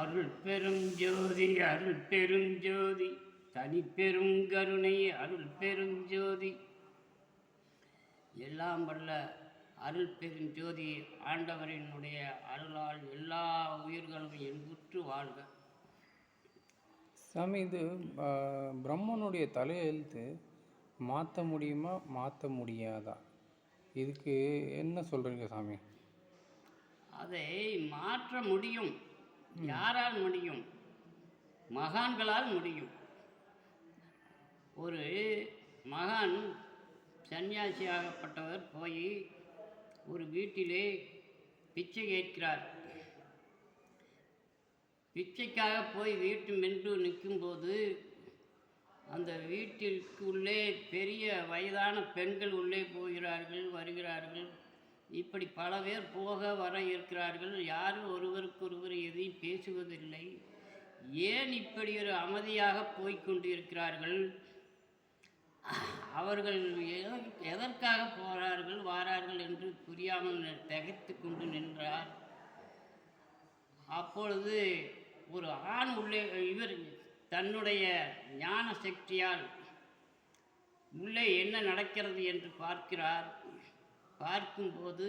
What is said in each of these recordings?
அருள் பெரும் ஜோதி அருள் பெரும் ஜோதி. தனிப்பெரும் கருணை அருள் பெரும் ஜோதி. எல்லாம் வல்ல அருள் பெரும் ஜோதி ஆண்டவரினுடைய அருளால் எல்லா உயிர்களும் என்புற்று வாழ்க. சாமி இது பிரம்மனுடைய தலையெழுத்து மாற்ற முடியுமா மாற்ற முடியாதா? இதுக்கு என்ன சொல்கிறீங்க சாமி? அதை மாற்ற முடியும். யாரால் முடியும்? மகான்களால் முடியும். ஒரு மகான் சன்னியாசியாகப்பட்டவர் போய் ஒரு வீட்டிலே பிச்சை கேட்கிறார். பிச்சைக்காக போய் வீட்டு மென்று நிற்கும்போது அந்த வீட்டிற்கு உள்ளே பெரிய வயதான பெண்கள் உள்ளே போகிறார்கள் வருகிறார்கள். இப்படி பல பேர் போக வர இருக்கிறார்கள். யாரும் ஒருவருக்கொருவர் எதையும் பேசுவதில்லை. ஏன் இப்படி ஒரு அமைதியாக போய்கொண்டிருக்கிறார்கள் அவர்கள் எதற்காக போகிறார்கள் வாரார்கள் என்று புரியாமல் திகைத்து கொண்டு நின்றார். அப்பொழுது ஒரு ஆண் உள்ளே இவர் தன்னுடைய ஞான சக்தியால் உள்ளே என்ன நடக்கிறது என்று பார்க்கிறார். பார்க்கும்போது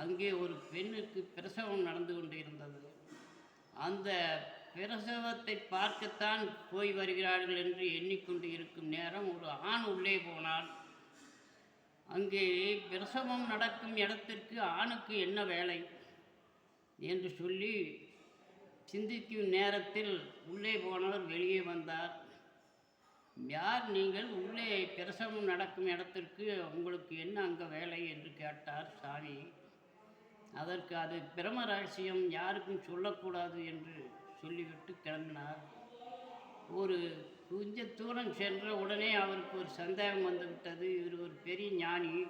அங்கே ஒரு பெண்ணுக்கு பிரசவம் நடந்து கொண்டிருந்தது. அந்த பிரசவத்தை பார்க்கத்தான் போய் வருகிறார்கள் என்று எண்ணிக்கொண்டு இருக்கும் நேரம் ஒரு ஆண் உள்ளே போனான் அங்கே பிரசவம் நடக்கும் இடத்திற்கு ஆணுக்கு என்ன வேலை என்று சொல்லி சிந்திக்கும் நேரத்தில் உள்ளே போனவர் வெளியே வந்தார். யார் நீங்கள்? உள்ளே பிரசவம் நடக்கும் இடத்திற்கு உங்களுக்கு என்ன அங்கே வேலை என்று கேட்டார் சாமி. அதற்கு அது பிரம ரகசியம் யாருக்கும் சொல்லக்கூடாது என்று சொல்லிவிட்டு கிளம்பினார். ஒரு கொஞ்ச தூரம் சென்ற உடனே அவருக்கு ஒரு சந்தேகம் வந்துவிட்டது. இவர் ஒரு பெரிய ஞானி.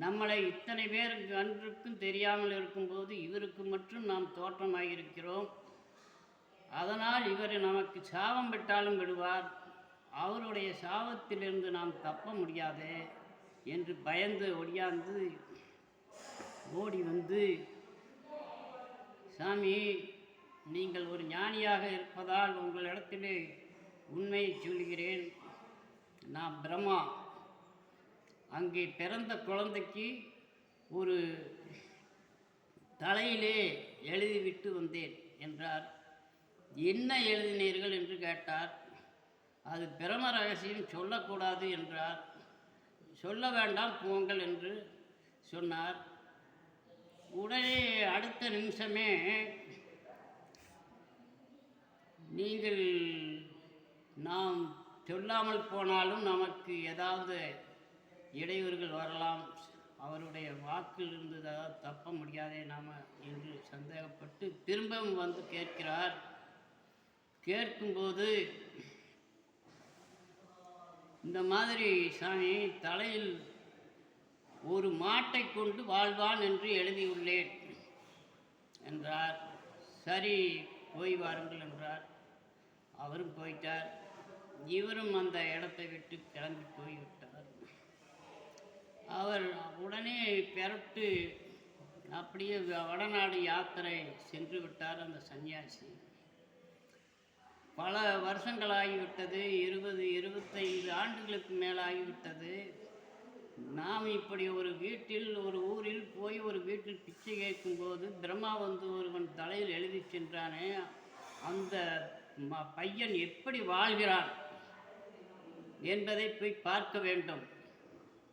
நம்மளை இத்தனை பேருக்கு அன்றுக்கும் தெரியாமல் இருக்கும்போது இவருக்கு மட்டும் நாம் தோற்றமாக இருக்கிறோம் அதனால் இவர் நமக்கு சாபம் விட்டாலும் விடுவார். அவருடைய சாபத்திலிருந்து நாம் தப்ப முடியாது என்று பயந்து ஒடியாந்து ஓடி வந்து சாமி நீங்கள் ஒரு ஞானியாக இருப்பதால் உங்களிடத்தில் உண்மையை சொல்கிறேன் நான் பிரம்மா. அங்கே பிறந்த குழந்தைக்கு ஒரு தலையிலே எழுதிவிட்டு வந்தேன் என்றார். என்ன எழுதினீர்கள்? என்று கேட்டார். அது பிரம ரகசியம் சொல்லக்கூடாது என்றார். சொல்ல வேண்டாம் போங்கள் என்று சொன்னார். உடனே அடுத்த நிமிஷமே நீங்கள் நாம் சொல்லாமல் போனாலும் நமக்கு ஏதாவது இடையூறுகள் வரலாம். அவருடைய வாக்கிலிருந்து ஏதாவது தப்ப முடியாதே நாம் என்று சந்தேகப்பட்டு திரும்பவும் வந்து கேட்கிறார். கேட்கும்போது இந்த மாதிரி சாமி தலையில் ஒரு மாட்டை கொண்டு வாழ்வான் என்று எழுதியுள்ளேன் என்றார். சரி போய் வாருங்கள் என்றார். அவரும் போயிட்டார். இவரும் அந்த இடத்தை விட்டு கிளம்பி போய்விட்டார். அவர் உடனே பெறட்டு அப்படியே வடநாடு யாத்திரை சென்று விட்டார் அந்த சன்னியாசி. பல வருஷங்களாகிவிட்டது. இருபது இருபத்தைந்து ஆண்டுகளுக்கு மேலாகிவிட்டது. நாம் இப்படி ஒரு வீட்டில் ஒரு ஊரில் போய் ஒரு வீட்டில் பிச்சை கேட்கும்போது பிரம்மா வந்து ஒருவன் தலையில் எழுதி சென்றானே அந்த ம- பையன் எப்படி வாழ்கிறான் என்பதை போய் பார்க்க வேண்டும்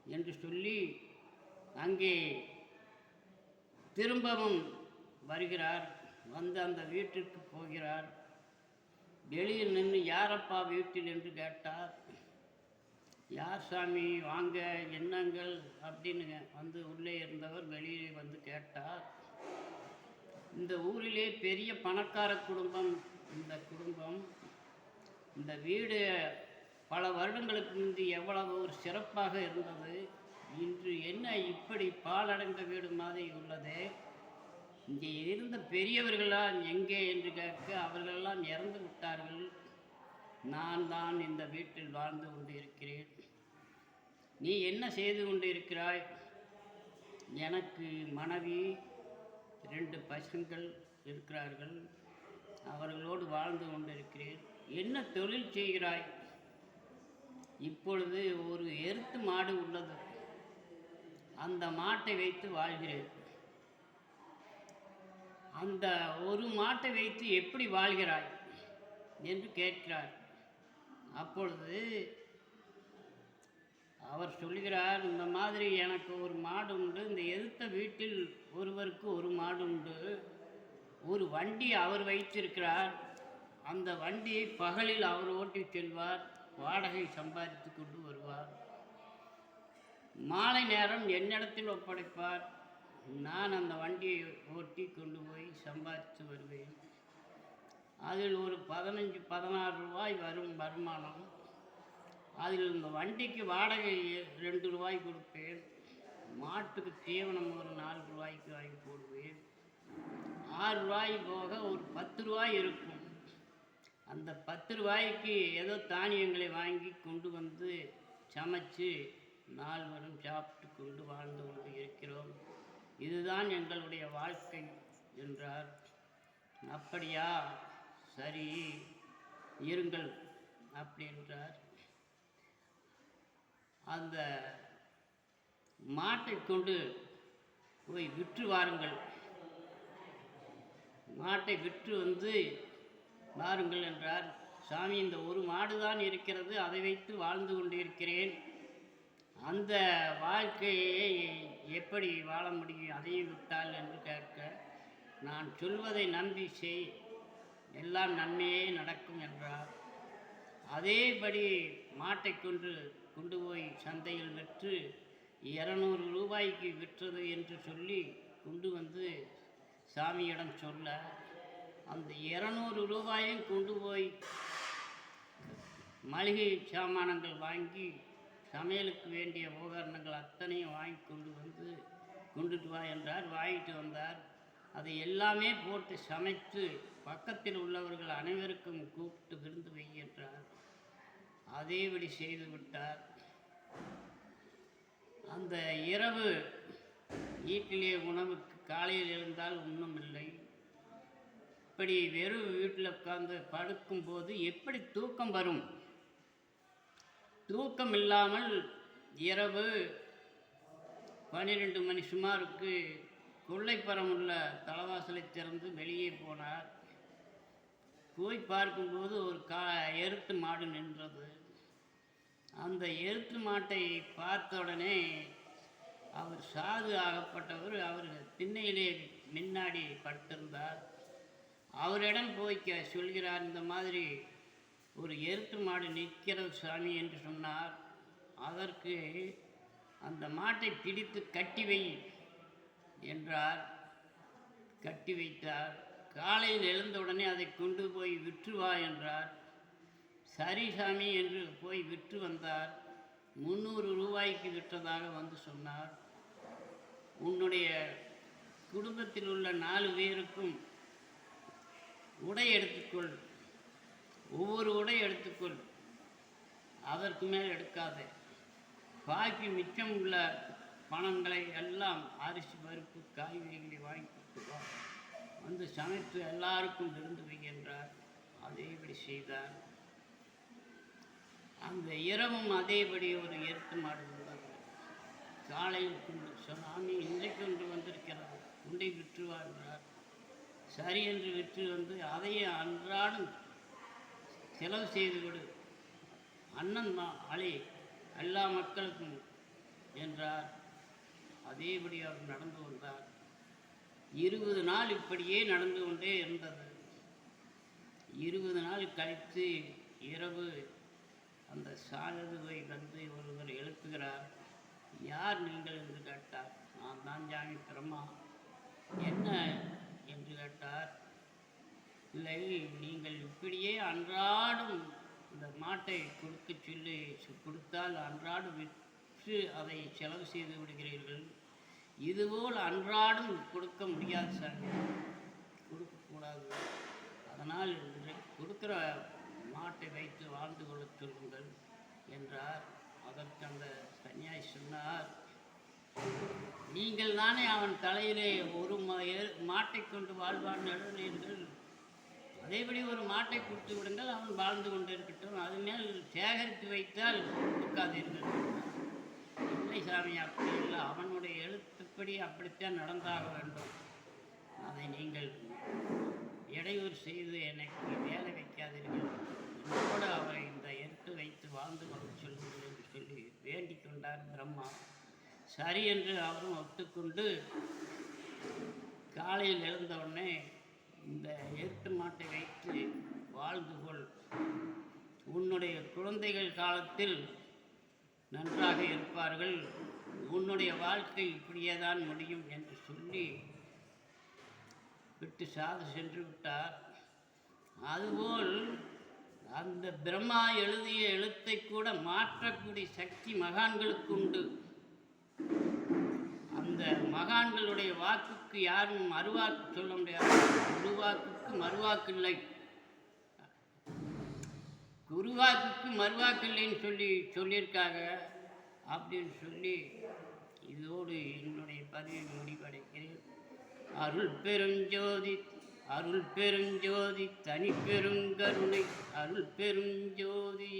என்று சொல்லி அங்கே திரும்பவும் வருகிறார். வந்து அந்த வீட்டிற்கு போகிறார். வெளியில் நின்று யாரப்பா வீட்டில் என்று கேட்டார். யார் சாமி? வாங்க என்னங்கள் அப்படின்னு வந்து உள்ளே இருந்தவர் வெளியே வந்து கேட்டார். இந்த ஊரிலே பெரிய பணக்கார குடும்பம் இந்த குடும்பம் இந்த வீடு பல வருடங்களுக்கு முந்தி எவ்வளவு ஒரு சிறப்பாக இருந்தது. இன்று என்ன இப்படி பாலடைந்த வீடு மாதிரி உள்ளது? இங்கே இருந்த பெரியவர்களால் எங்கே என்று கேட்க அவர்களெல்லாம் இறந்து விட்டார்கள். நான் தான் இந்த வீட்டில் வாழ்ந்து கொண்டு இருக்கிறேன். நீ என்ன செய்து கொண்டு இருக்கிறாய்? எனக்கு மனைவி ரெண்டு பசங்கள் இருக்கிறார்கள். அவர்களோடு வாழ்ந்து கொண்டிருக்கிறேன் என்ன தொழில் செய்கிறாய்? இப்பொழுது ஒரு எருத்து மாடு உள்ளது. அந்த மாட்டை வைத்து வாழ்கிறேன். அந்த ஒரு மாட்டை வைத்து எப்படி வாழ்கிறாய்? என்று கேட்கிறார். அப்பொழுது அவர் சொல்கிறார் இந்த மாதிரி எனக்கு ஒரு மாடு உண்டு இந்த எதிர்த்த வீட்டில் ஒருவருக்கு ஒரு மாடு உண்டு ஒரு வண்டி அவர் வைத்திருக்கிறார். அந்த வண்டியை பகலில் அவர் ஓட்டி செல்வார் வாடகை சம்பாதித்து கொண்டு வருவார். மாலை நேரம் என்னிடத்தில் ஒப்படைப்பார். நான் அந்த வண்டியை ஓட்டி கொண்டு போய் சம்பாதித்து வருவேன். அதில் ஒரு பதினஞ்சு பதினாறு ரூபாய் வரும் வருமானம். அதில் இந்த வண்டிக்கு வாடகை ரெண்டு ரூபாய் கொடுப்பேன். மாட்டுக்கு தீவனம் ஒரு நாலு ரூபாய்க்கு வாங்கி போடுவேன். ஆறு ரூபாய் போக ஒரு பத்து ரூபாய் இருக்கும். அந்த பத்து ரூபாய்க்கு ஏதோ தானியங்களை வாங்கி கொண்டு வந்து சமைச்சு நால்வரும் சாப்பிட்டு கொண்டு வாழ்ந்து கொண்டு இருக்கிறோம். இதுதான் எங்களுடைய வாழ்க்கை என்றார். அப்படியா? சரி இருங்கள் அப்படி என்றார் அந்த மாட்டை கொண்டு போய் விற்று வாருங்கள். மாட்டை விற்று வந்து வாருங்கள் என்றார். சாமி இந்த ஒரு மாடு தான் இருக்கிறது. அதை வைத்து வாழ்ந்து கொண்டிருக்கிறேன். அந்த வாழ்க்கையை எப்படி வாழ முடியும் அதையும் விட்டால் என்று கேட்க நான் சொல்வதை நம்பி செய். எல்லாம் நன்மையே நடக்கும் என்றார். அதேபடி மாட்டை கொண்டு கொண்டு போய் சந்தையில் விற்று இரநூறு ரூபாய்க்கு விற்றது என்று சொல்லி கொண்டு வந்து சாமியிடம் சொல்ல அந்த இரநூறு ரூபாயும் கொண்டு போய் மளிகை சாமானங்கள் வாங்கி சமையலுக்கு வேண்டிய உபகரணங்கள் அத்தனையும் வாங்கி கொண்டு வந்து கொண்டுட்டு வா என்றார். வாங்கிட்டு வந்தார். அதை எல்லாமே போட்டு சமைத்து பக்கத்தில் உள்ளவர்கள் அனைவருக்கும் கூப்பிட்டு விருந்து வை என்றார். அதேபடி செய்து விட்டார். அந்த இரவு வீட்டிலே உணவுக்கு காலையில் எழுந்தால் ஒன்றும் இல்லை. இப்படி வெறும் வீட்டில் உட்கார்ந்து படுக்கும்போது எப்படி தூக்கம் வரும்? தூக்கம் இல்லாமல் இரவு பன்னிரெண்டு மணி சுமாருக்கு கொள்ளைப்புறம் உள்ள தலவாசலை திறந்து வெளியே போனார். போய் பார்க்கும்போது ஒரு கா எருத்து மாடு நின்றது. அந்த எருத்து மாட்டை பார்த்த உடனே அவர் சாது ஆகப்பட்டவர் அவர் திண்ணையிலே முன்னாடி பட்டிருந்தார். அவரிடம் போய் சொல்கிறார் இந்த மாதிரி ஒரு எருத்து மாடு நிற்கிறது சாமி என்று சொன்னார். அதற்கு அந்த மாட்டை பிடித்து கட்டி வை என்றார். கட்டி வைத்தார். காலையில் எழுந்தவுடனே அதை கொண்டு போய் விற்று வா என்றார். சரி சாமி என்று போய் விற்று வந்தார். முந்நூறு ரூபாய்க்கு விற்றதாக வந்து சொன்னார். உன்னுடைய குடும்பத்தில் உள்ள நாலு பேருக்கும் உடை எடுத்துக்கொள். ஒவ்வொரு உடையும் எடுத்துக்கொள். அதற்கு மேல் எடுக்காதே. பாக்கி மிச்சம் உள்ள பணங்களை எல்லாம் அரிசி பருப்பு காய்கறிகளை வாங்கி வந்து சமைத்து எல்லாருக்கும் விருந்து வைக்கின்றார் அதேபடி செய்தார். அந்த இரவும் அதேபடி ஒரு எருத்து மாடு உள்ளது. காலையில் கொண்டு சுவாமி இன்றைக்கு ஒன்று வந்திருக்கிறது. உண்டை விற்றுவார் என்றார். சரி என்று விற்று வந்து அதையே அன்றாடம் செலவு செய்து விடு. அண்ணன் அலி எல்லா மக்களுக்கும் என்றார். அதேபடி அவர் நடந்து வந்தார் இருபது நாள் இப்படியே நடந்து கொண்டே இருந்தது. இருபது நாள் கழித்து இரவு அந்த சாரதுவை வந்து ஒருவர் எழுப்புகிறார். யார் நீங்கள்? என்று கேட்டார். நான் தான் ஜாமி பிரம்மா. என்ன? என்று கேட்டார். இல்லை நீங்கள் இப்படியே அன்றாடம் இந்த மாட்டை கொடுக்க சொல்லி கொடுத்தால் அன்றாடம் விற்று அதை செலவு செய்து விடுகிறீர்கள். இதுபோல் அன்றாடம் கொடுக்க முடியாது சார். கொடுக்கக்கூடாது. அதனால் கொடுக்குற மாட்டை வைத்து வாழ்ந்து கொள்ள சொல்லுங்கள் என்றார். அதற்கு அந்த சன்னியாய் சொன்னார் நீங்கள் தானே அவன் தலையிலே ஒரு மாட்டை கொண்டு வாழ்வான் எழுதினீர்கள் அதேபடி ஒரு மாட்டை கொடுத்து விடுங்கள் அவன் வாழ்ந்து கொண்டிருக்கட்டும் அது மேல் சேகரித்து வைத்தால் கொடுக்காதீர்கள் இல்லை சாமி அப்படி இல்லை. அவனுடைய எழுத்துப்படி அப்படித்தான் நடந்தாக வேண்டும். அதை நீங்கள் இடையூறு செய்து எனக்கு வேலை வைக்காதீர்கள். என்னோடு அவரை இந்த எருத்து வைத்து வாழ்ந்து கொண்டு சொல்லுங்கள் என்று சொல்லி வேண்டிக் கொண்டார் பிரம்மா. சரி என்று அவரும் ஒத்துக்கொண்டு காலையில் எழுந்தவுடனே இந்த ஏட்டு மாட்டை வைத்து வாழ்ந்து கொள். உன்னுடைய குழந்தைகள் காலத்தில் நன்றாக இருப்பார்கள். உன்னுடைய வாழ்க்கை இப்படியே தான் முடியும் என்று சொல்லி விட்டு சாது சென்று விட்டார். அதுபோல் அந்த பிரம்மா எழுதிய எழுத்தை கூட மாற்றக்கூடிய சக்தி மகான்களுக்கு உண்டு. அந்த மகான்களுடைய வாக்குக்கு யாரும் மறுவாக்கு சொல்ல முடியாது. குருவாக்குக்கு மறுவாக்கு இல்லை குருவாக்குக்கு மறுவாக்கு இல்லைன்னு சொல்லி சொல்லியிருக்காங்க அப்படின்னு சொல்லி இதோடு என்னுடைய பதிவை முடிவடைக்கிறேன் அருள் பெருஞ்சோதி அருள் பெருஞ்சோதி தனி பெருங்கருணை அருள் பெருஞ்சோதி.